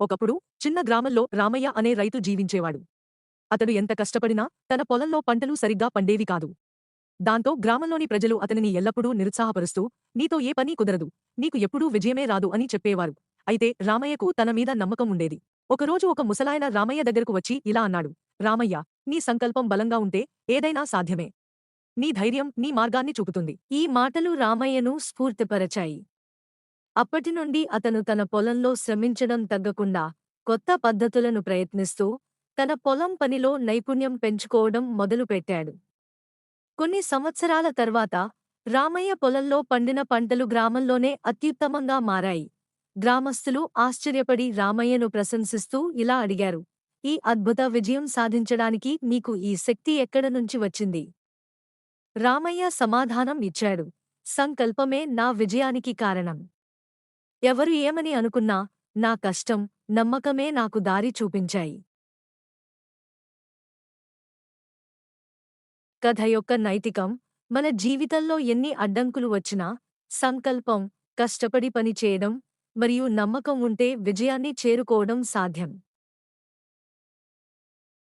ఒకప్పుడు చిన్న గ్రామంలో రామయ్య అనే రైతు జీవించేవాడు. అతడు ఎంత కష్టపడినా తన పొలంలో పంటలు సరిగ్గా పండేవి కాదు. దాంతో గ్రామంలోని ప్రజలు అతనిని ఎల్లప్పుడూ నిరుత్సాహపరుస్తూ నీతో ఏ పని కుదరదు నీకు ఎప్పుడూ విజయమే రాదు అని చెప్పేవారు. అయితే రామయ్యకు తన మీద నమ్మకం ఉండేది. ఒకరోజు ఒక ముసలాయన రామయ్య దగ్గరకు వచ్చి ఇలా అన్నాడు రామయ్య నీ సంకల్పం బలంగా ఉంటే ఏదైనా సాధ్యమే. నీ ధైర్యం నీ మార్గాన్ని చూపుతుంది. ఈ మాటలు రామయ్యను స్ఫూర్తిపరచాయి. అప్పటినుండి అతను తన పొలంలో శ్రమించడం తగ్గకుండా కొత్త పద్ధతులను ప్రయత్నిస్తూ తన పొలం పనిలో నైపుణ్యం పెంచుకోవడం మొదలుపెట్టాడు. కొన్ని సంవత్సరాల తర్వాత రామయ్య పొలంలో పండిన పంటలు గ్రామంలోనే అత్యుత్తమంగా మారాయి. గ్రామస్తులు ఆశ్చర్యపడి రామయ్యను ప్రశంసిస్తూ ఇలా అడిగారు ఈ అద్భుత విజయం సాధించడానికి నీకు ఈ శక్తి ఎక్కడ నుంచి వచ్చింది రామయ్య సమాధానం ఇచ్చాడు సంకల్పమే నా విజయానికి కారణం. ఎవరు ఏమని అనుకున్నా నా కష్టం నమ్మకమే నాకు దారి చూపించాయి. కథ యొక్క నైతికం మన జీవితంలో ఎన్ని అడ్డంకులు వచ్చినా సంకల్పం కష్టపడి పనిచేయడం మరియు నమ్మకం ఉంటే విజయాన్ని చేరుకోవడం సాధ్యం.